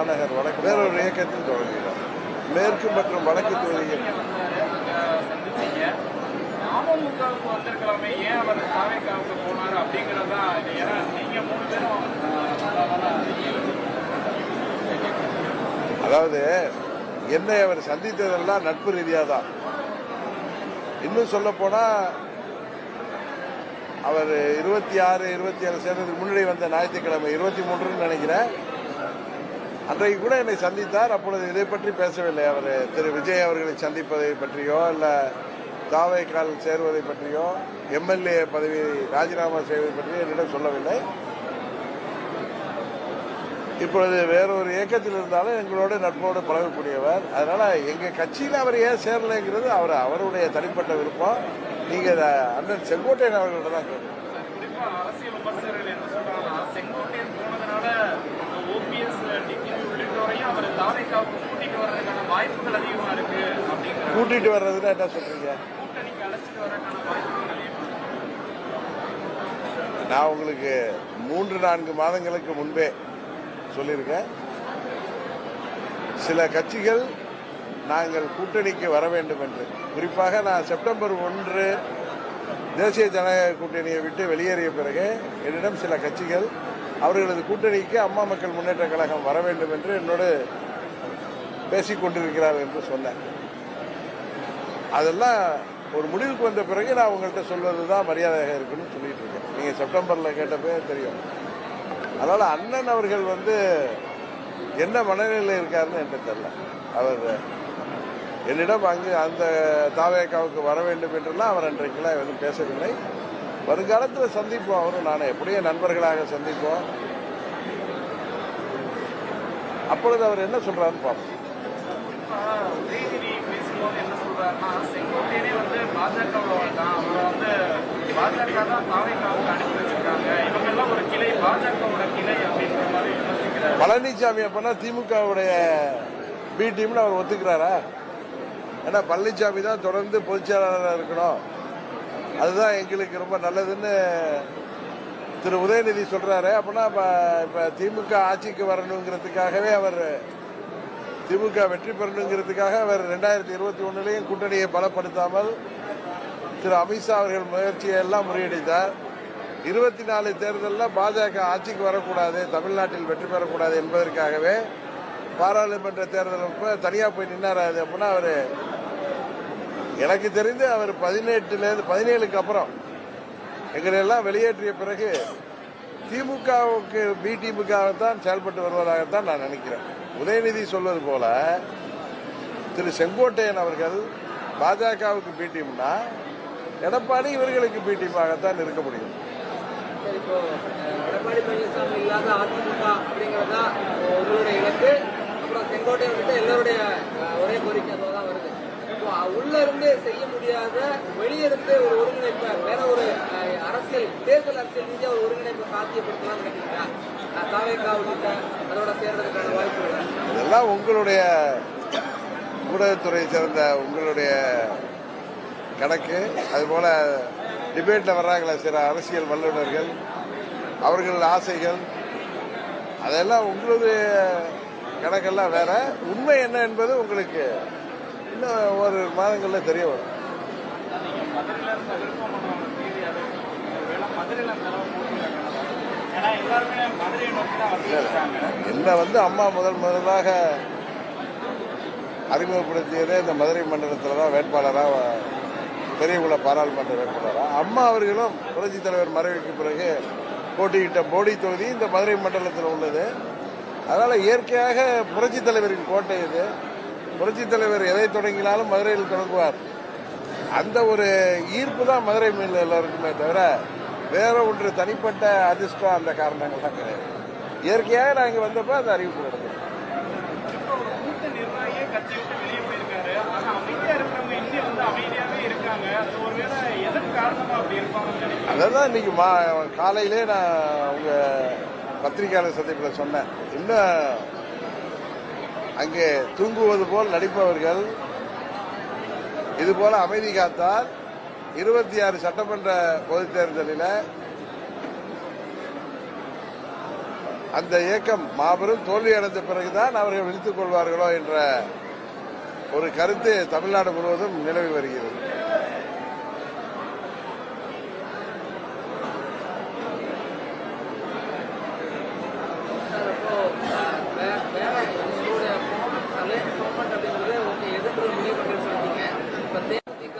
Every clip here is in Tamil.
மாநகர் வடக்கு வேறொரு இயக்கத்தில் தொடங்குகிறார். மேற்கு மற்றும் வடக்கு தொகுதியில் அதாவது என்னை அவர் சந்தித்ததெல்லாம் நட்பு ரீதியாக தான் இன்னும் சொல்ல போனா அவர் இருபத்தி ஆறு இருபத்தி ஏழு சேர்ந்ததுக்கு முன்னாடி வந்த ஞாயிற்றுக்கிழமை இருபத்தி மூன்றுன்னு நினைக்கிறேன். அன்றைக்கு கூட என்னை சந்தித்தார். அப்பொழுது இதை பற்றி பேசவில்லை. அவர் திரு விஜய் அவர்களை சந்திப்பதை பற்றியோ இல்லை தாவைக்கால் சேருவதை பற்றியோ எம்எல்ஏ பதவி ராஜினாமா செய்வதை பற்றியோ என்னிடம் சொல்லவில்லை. இப்பொழுது வேறொரு இயக்கத்தில் இருந்தாலும் எங்களோட நட்போடு பழகக்கூடியவர். அதனால் எங்கள் கட்சியில் அவர் ஏன் சேரலைங்கிறது அவர் அவருடைய தனிப்பட்ட விருப்பம். நீங்கள் அண்ணன் செங்கோட்டையன் அவர்கள்ட்ட தான் கேட்கணும். தாவேக்காவுக்கு கூட்டிட்டு வர்றதுக்கான வாய்ப்புகள் அதிகமா இருக்கு அப்படிங்கிற கூட்டிட்டு வர்றதுன்னா என்ன சொல்றீங்க? கூட்டணிக்கு அழைச்சிட்டு வர்றதுக்கான வாய்ப்புகள் அதிகமா இருக்கு. நான் உங்களுக்கு மூன்று நான்கு மாதங்களுக்கு முன்பே சொல்லியிருக்கேன். சில கட்சிகள் நாங்கள் கூட்டணிக்கு வர வேண்டும் என்று. குறிப்பாக நான் செப்டம்பர் ஒன்று தேசிய ஜனநாயக கூட்டணியை விட்டு வெளியேறிய பிறகு என்னிடம் சில கட்சிகள் அவர்களது கூட்டணிக்கு அம்மா மக்கள் முன்னேற்ற கழகம் வர வேண்டும் என்று என்னோடு பேசிக்கொண்டிருக்கிறார் என்று சொன்னேன் அதெல்லாம் ஒரு முடிவுக்கு வந்த பிறகு நான் உங்கள்கிட்ட சொல்வது தான் மரியாதையாக இருக்குன்னு சொல்லிட்டு இருக்கேன். நீங்கள் செப்டம்பரில் கேட்டப்பே தெரியும். அதனால் அண்ணன் அவர்கள் வந்து என்ன மனநிலையில் இருக்காருன்னு எனக்கு தெரியல. அவர் என்னிடம் அங்கு அந்த தாவேக்காவுக்கு வர வேண்டும் என்றெல்லாம் அவர் அன்றைக்கெல்லாம் எதுவும் பேசவில்லை. வருங்காலத்தில் சந்திப்போம் அவரும் நானும் எப்படியும் நண்பர்களாக சந்திப்போம். அப்பொழுது அவர் என்ன சொல்கிறாருன்னு பார்ப்போம். உதயநிதி பேசும்போது என்ன சொல்றாருன்னா செங்கோட்டையனே வந்து பாஜகவோட தான் அவரை வந்து பாஜக தான் அனுப்பி வச்சிருக்காங்க. இவங்க எல்லாம் ஒரு கிளை பாஜகவோட கிளை அப்படின்ற மாதிரி பழனிசாமி அப்பனா திமுகவுடைய பி டீம்னு அவர் ஒத்துக்கிறாரா? ஏன்னா பழனிசாமி தான் தொடர்ந்து பொதுச்செயலாளராக இருக்கணும். அதுதான் எங்களுக்கு ரொம்ப நல்லதுன்னு திரு உதயநிதி சொல்றாரு. அப்படின்னா இப்போ இப்ப திமுக ஆட்சிக்கு வரணுங்கிறதுக்காகவே அவர் திமுக வெற்றி பெறணுங்கிறதுக்காக அவர் ரெண்டாயிரத்தி இருபத்தி ஒன்னுலையும் கூட்டணியை பலப்படுத்தாமல் திரு அமித்ஷா அவர்கள் முயற்சியை எல்லாம் முறியடித்தார். இருபத்தி நாலு தேர்தலில் பாஜக ஆட்சிக்கு வரக்கூடாது தமிழ்நாட்டில் வெற்றி பெறக்கூடாது என்பதற்காகவே பாராளுமன்ற தேர்தல் அப்போ தனியாக போய் நின்னாராது அப்படின்னா அவர் எனக்கு தெரிந்து அவர் பதினெட்டுலேருந்து பதினேழுக்கு அப்புறம் எங்களையெல்லாம் வெளியேற்றிய பிறகு திமுகவுக்கு பி தான் செயல்பட்டு வருவதாகத்தான் நான் நினைக்கிறேன். உதயநிதி சொல்வது போல திரு செங்கோட்டையன் அவர்கள் பாஜகவுக்கு பி எடப்பாடி இவர்களுக்கு பி இருக்க முடியும். எடப்பாடி பழனிசாமி இல்லாத அதிமுக அப்படிங்கறதா உங்களுடைய இலக்கு. அப்புறம் செங்கோட்டை எல்லோருடைய ஒரே கோரிக்கை அதுவாக தான் வருது இப்போ அஹ், உள்ள இருந்தே செய்ய முடியாத வெளியிருந்து ஒரு ஒருங்கிணைப்பை வேற ஒரு அரசியல் தேர்தல் அரசியல் ரீதியாக ஒரு ஒருங்கிணைப்பை சாத்தியப்படுத்தலாம்னு நினைக்கிறீங்களா அஹ், உள்ளிட்ட அதோட சேர்றதுக்கான வாய்ப்பு இதெல்லாம் உங்களுடைய ஊடகத்துறை சேர்ந்த உங்களுடைய கணக்கு. அதுபோல டிபேட்டில் வர்றாங்களே சில அரசியல் வல்லுநர்கள் அவர்கள் ஆசைகள் அதெல்லாம் உங்களுடைய கணக்கெல்லாம் வேற. உண்மை என்ன என்பது உங்களுக்கு மாதங்களில் தெரிய வரும். என்னை என்ன வந்து அம்மா முதல் முதலாக அறிமுகப்படுத்தியதே இந்த மதுரை மண்டலத்தில் தான் வேட்பாளராக பெரியகுள பாராளுமன்ற வேட்பாளராக அம்மா அவர்களும் புரட்சித் தலைவர் மறைவுக்கு பிறகு போட்டியிட்ட போடி தொகுதி இந்த மதுரை மண்டலத்தில் உள்ளது. அதனால் இயற்கையாக புரட்சித் தலைவரின் கோட்டை இது. புரட்சித் தலைவர் எதை தொடங்கினாலும் மதுரையில் தொடங்குவார். அந்த ஒரு ஈர்ப்பு தான் மதுரை மீன் எல்லாருக்குமே தவிர வேற ஒன்று தனிப்பட்ட அதிர்ஷ்டம் அந்த காரணங்கள்லாம் கிடையாது. இயற்கையாக நான் இங்கே வந்தப்போ அந்த அறிவிப்பு நடந்தது. இப்போ ஒரு மூத்த நிர்வாகியே கட்சி விட்டு வெளியே போயிருக்காரு. ஆனா அமைதியா இருக்கிறவங்க இன்னும் வந்து அமைதியாவே இருக்காங்க. அது ஒருவேளை எதற்கு காரணமா அப்படி இருப்பாங்கன்னு நினைக்கிறேன் அதை தான் இன்னைக்கு மா காலையிலே நான் உங்க பத்திரிகையாளர் சந்திப்பில் சொன்னேன். இன்னும் அங்கே தூங்குவது போல் நடிப்பவர்கள். இதுபோல அமைதி காத்தால் இருபத்தி ஆறு சட்டமன்ற பொதுத் தேர்தலில் அந்த இயக்கம் மாபெரும் தோல்வி அடைந்த பிறகுதான் அவர்கள் விழித்துக் கொள்வார்களோ என்ற ஒரு கருத்து தமிழ்நாடு முழுவதும் நிலவி வருகிறது சார் அப்போ அஹ், வே- வேற உங்களுடைய தலை கவர்மெண்ட் அப்படிங்கிறது உங்க எதிர்ப்பு முடிவு பண்ணி சொல்லிட்டீங்க இப்ப தேமுதிக எதுங்கிறத என்ன முடிவாகலன்னு சொல்றீங்க ஆமா அப்போ தேமுதிக பாமக உள்ளிட்ட வெளியில இருக்கவங்களுடைய சாதகங்கள் எங்க மாறதுக்கான வாய்ப்பு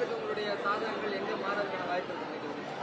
இருக்கு நினைக்கிறீங்க?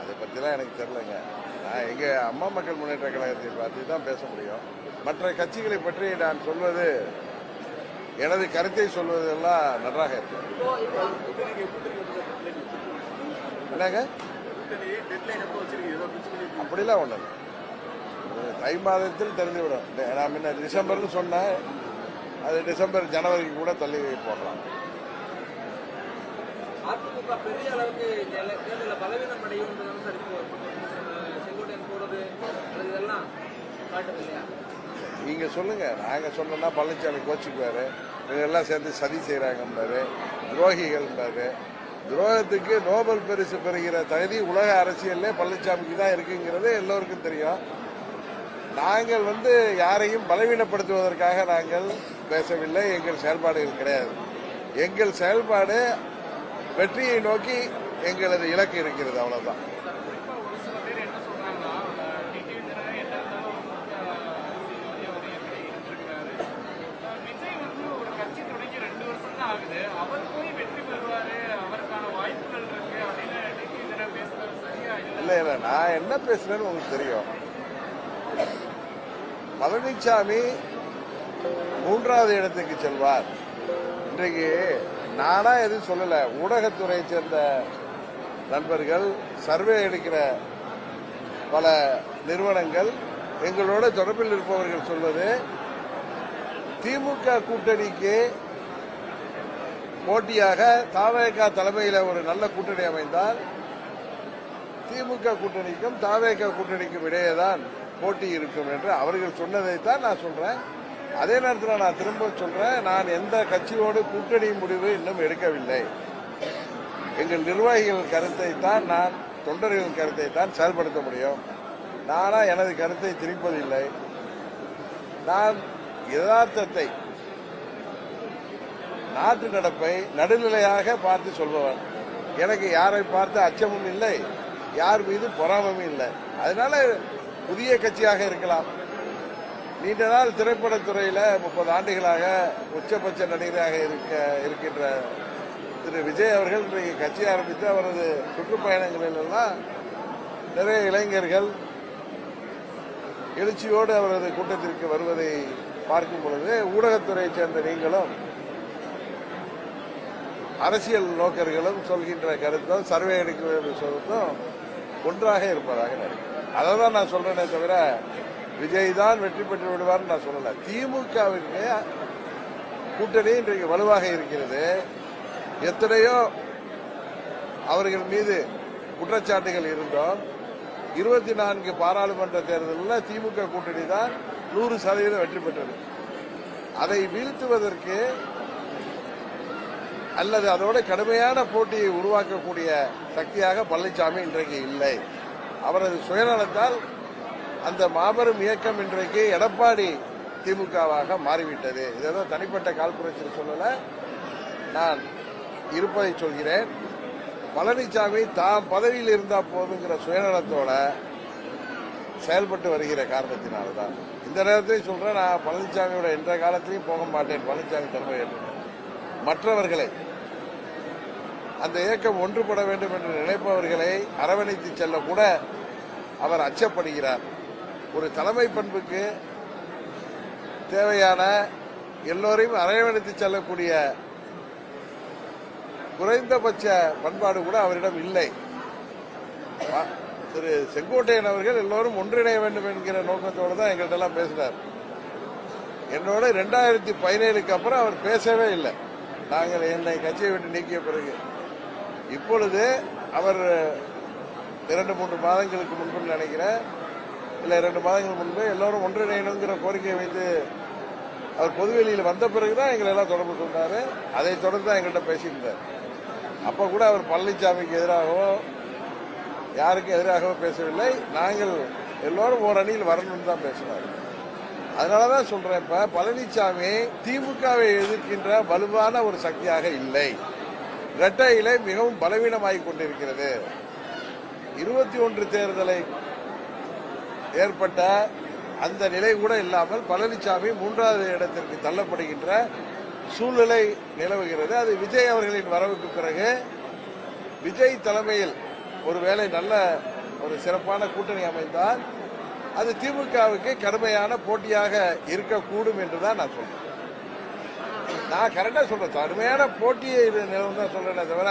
அதை பற்றிலாம் எனக்கு தெரியலங்க. நான் எங்க அம்மா மக்கள் முன்னேற்ற கழகத்தை பார்த்து தான் பேச முடியும். மற்ற கட்சிகளை பற்றி நான் சொல்வது எனது கருத்தை சொல்வதெல்லாம் நன்றாக இப்போ என்னங்க? அப்படிலாம். ஒரு தை மாதத்தில் தெரிந்துவிடும் நான் முன்ன டிசம்பர்னு சொன்னேன். அது டிசம்பர் ஜனவரிக்கு கூட தள்ளி போடலாம். அதிமுக பெரிய அளவுக்கு தேர்தலில் பலவீனம் செங்கோட்டையன் இதெல்லாம் நீங்க சொல்லுங்க. நாங்க சொன்னோம்னா பழனிசாமி கோச்சுக்குவாரு. எல்லாம் சேர்ந்து சதி செய்யறாங்கன்றாரு துரோகிகள்ன்றாரு துரோகத்துக்கு நோபல் பரிசு பெறுகிற தகுதி உலக அரசியல்ல பழனிசாமிக்கு தான் இருக்குங்கிறது எல்லோருக்கும் தெரியும். நாங்கள் வந்து யாரையும் பலவீனப்படுத்துவதற்காக நாங்கள் பேசவில்லை. எங்கள் செயல்பாடுகள் கிடையாது. எங்கள் செயல்பாடு வெற்றியை நோக்கி எங்களது இலக்கு இருக்கிறது அவ்வளவுதான். இல்லை இல்லை. நான் என்ன பேசுறேன்னு உங்களுக்கு தெரியும். பழனிசாமி மூன்றாவது இடத்துக்கு செல்வார். இன்றைக்கு நானா எதுவும் சொல்லல. ஊடகத்துறையை சேர்ந்த நண்பர்கள் சர்வே எடுக்கிற பல நிறுவனங்கள் எங்களோட தொடர்பில் இருப்பவர்கள் சொல்வது திமுக கூட்டணிக்கு போட்டியாக தாவேகா தலைமையில் ஒரு நல்ல கூட்டணி அமைந்தால் திமுக கூட்டணிக்கும் தாவேக கூட்டணிக்கும் இடையே தான் போட்டி இருக்கும் என்று அவர்கள் சொன்னதைத்தான் நான் சொல்றேன். அதே நேரத்தில் நான் திரும்ப சொல்றேன் நான் எந்த கட்சியோடு கூட்டணி முடிவு இன்னும் எடுக்கவில்லை. எங்கள் நிர்வாகிகள் கருத்தை தான் நான் தொண்டர்களின் கருத்தை தான் செயல்படுத்த முடியும். நானா எனது கருத்தை திரிப்பதில்லை நான் யதார்த்தத்தை நாட்டு நடப்பை நடுநிலையாக பார்த்து சொல்பவன். எனக்கு யாரை பார்த்து அச்சமும் இல்லை. யார் மீது பொறாமமும் இல்லை. அதனால புதிய கட்சியாக இருக்கலாம். நீண்ட நாள் திரைப்படத்துறையில முப்பது ஆண்டுகளாக உச்சபட்ச நடிகராக இருக்க இருக்கின்ற திரு விஜய் அவர்கள் இன்றைக்கு கட்சி ஆரம்பித்து அவரது சுற்றுப்பயணங்களில் எல்லாம் நிறைய இளைஞர்கள் எழுச்சியோடு அவரது கூட்டத்திற்கு வருவதை பார்க்கும் பொழுது ஊடகத்துறையைச் சேர்ந்த நீங்களும் அரசியல் நோக்கர்களும் சொல்கின்ற கருத்தும் சர்வே எடுக்கிற சொல்லும் ஒன்றாக இருப்பதாக நினைக்கிறேன். அதை தான் நான் சொல்றேனே தவிர விஜய் தான் வெற்றி பெற்று விடுவார்னு நான் சொல்லல. திமுகவிற்கு கூட்டணி இன்றைக்கு வலுவாக இருக்கிறது. எத்தனையோ அவர்கள் மீது குற்றச்சாட்டுகள் இருந்தோம். இருபத்தி நான்கு பாராளுமன்ற தேர்தலில் திமுக கூட்டணி தான் நூறு சதவீதம் வெற்றி பெற்றது. அதை வீழ்த்துவதற்கு அல்லது அதோட கடுமையான போட்டியை உருவாக்கக்கூடிய சக்தியாக பழனிசாமி இன்றைக்கு இல்லை. அவரது சுயநலத்தால் அந்த மாபெரும் இயக்கம் இன்றைக்கு எடப்பாடி திமுகவாக மாறிவிட்டது. இதோ தனிப்பட்ட கால்புரட்சியில் சொல்லல. நான் இருப்பதை சொல்கிறேன். பழனிசாமி தாம் பதவியில் இருந்தா போதுங்கிற சுயநலத்தோட செயல்பட்டு வருகிற காரணத்தினால்தான். இந்த நேரத்தையும் சொல்றேன் நான் பழனிசாமியோட எந்த காலத்திலையும் போக மாட்டேன். பழனிசாமி தலைமை ஏற்று மற்றவர்களை. அந்த இயக்கம் ஒன்றுபட வேண்டும் என்று நினைப்பவர்களை அரவணைத்து செல்ல கூட அவர் அச்சப்படுகிறார். ஒரு தலைமை பண்புக்கு தேவையான எல்லோரையும் அரவணைத்து செல்லக்கூடிய குறைந்தபட்ச பண்பாடு கூட அவரிடம் இல்லை. திரு செங்கோட்டையன் அவர்கள் எல்லோரும் ஒன்றிணைய வேண்டும் என்கிற நோக்கத்தோடு தான் எங்கள்கிட்ட எல்லாம் பேசினார். என்னோட ரெண்டாயிரத்தி பதினேழுக்கு அப்புறம் அவர் பேசவே இல்லை. நாங்கள் என்னை கட்சியை விட்டு நீக்கிய பிறகு இப்பொழுது அவர் இரண்டு மூன்று மாதங்களுக்கு முன்பு நினைக்கிறேன். இல்லை இரண்டு மாதங்கள் முன்பு எல்லோரும் ஒன்றிணையணுங்கிற கோரிக்கையை வைத்து அவர் பொதுவெளியில் வந்த பிறகுதான் எங்களை எல்லாம் தொடர்பு கொண்டாரு. அதை தொடர்ந்து தான் எங்கள்கிட்ட பேசியிருந்தார். அப்போ கூட அவர் பழனிசாமிக்கு எதிராகவோ யாருக்கும் எதிராகவோ பேசவில்லை. நாங்கள் எல்லோரும் ஓரணியில் வரணும்னு தான் பேசினார். அதனால தான் சொல்றேன் இப்ப பழனிசாமி திமுகவை எதிர்க்கின்ற வலுவான ஒரு சக்தியாக இல்லை. இரட்டை இலை மிகவும் பலவீனமாகி கொண்டிருக்கிறது. இருபத்தி ஒன்று தேர்தலை ஏற்பட்ட அந்த நிலை கூட இல்லாமல் பழனிசாமி மூன்றாவது இடத்திற்கு தள்ளப்படுகின்ற சூழ்நிலை நிலவுகிறது. அது விஜய் அவர்களின் வரவுக்கு பிறகு விஜய் தலைமையில் ஒருவேளை நல்ல ஒரு சிறப்பான கூட்டணி அமைந்தால் அது திமுகவுக்கு கடுமையான போட்டியாக இருக்கக்கூடும் என்றுதான் நான் சொல்றேன். நான் கரெக்டா சொல்றேன். கடுமையான போட்டியை நிலவும் தான் சொல்றேனே தவிர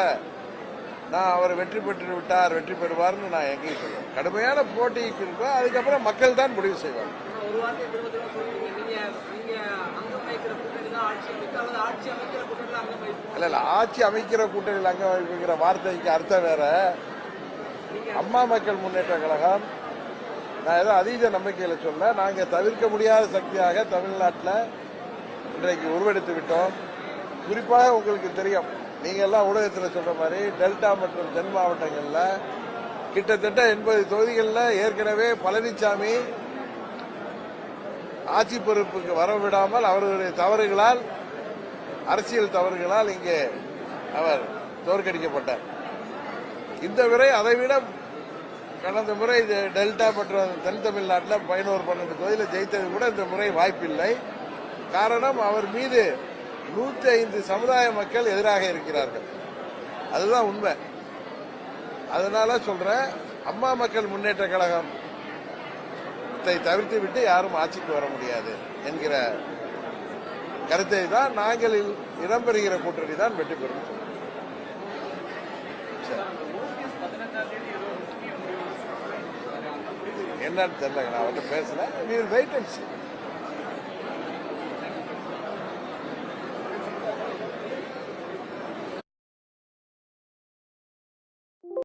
நான் அவர் வெற்றி பெற்று விட்டார் வெற்றி பெறுவார்னு நான் எங்கேயும் சொல்றேன் கடுமையான போட்டிக்கு இருக்கும் அதுக்கப்புறம் மக்கள் தான் முடிவு செய்வாங்க. இல்ல இல்ல ஆட்சி அமைக்கிற கூட்டணியில் அங்க வைக்கிற வார்த்தைக்கு அர்த்தம் வேற. அம்மா மக்கள் முன்னேற்ற கழகம் நான் ஏதோ அதீத நம்பிக்கையில் சொல்ல நாங்கள் தவிர்க்க முடியாத சக்தியாக தமிழ்நாட்டில் இன்றைக்கு உருவெடுத்து விட்டோம். குறிப்பாக உங்களுக்கு தெரியும் நீங்கள் எல்லாம் ஊடகத்தில் சொல்ற மாதிரி டெல்டா மற்றும் தென் மாவட்டங்களில் கிட்டத்தட்ட எண்பது தொகுதிகளில் ஏற்கனவே பழனிசாமி ஆட்சி பொறுப்புக்கு வரவிடாமல் அவர்களுடைய தவறுகளால் அரசியல் தவறுகளால் இங்கே அவர் தோற்கடிக்கப்பட்டார். இந்த விரை அதைவிட கடந்த முறை இது டெல்டா மற்றும் தென் தமிழ்நாட்டில் பதினோரு பன்னெண்டு தொகுதியில் ஜெயித்தது கூட இந்த முறை வாய்ப்பில்லை. காரணம் அவர் மீது நூற்றி ஐந்து சமுதாய மக்கள் எதிராக இருக்கிறார்கள். அதுதான் உண்மை. அதனால சொல்றேன் அம்மா மக்கள் முன்னேற்ற கழகம் தவிர்த்து விட்டு யாரும் ஆட்சிக்கு வர முடியாது என்கிற கருத்தை தான் நாங்கள் இடம்பெறுகிற கூட்டணி தான் வெற்றி பெறும் பதினஞ்சாம் தேதி ஏதோ முக்கிய முடிவு சொல்றாங்க. அந்த முடிவு என்னன்னு தெரியல நான் அவர்கிட்ட பேசல நீ வெயிட் அண்ட்.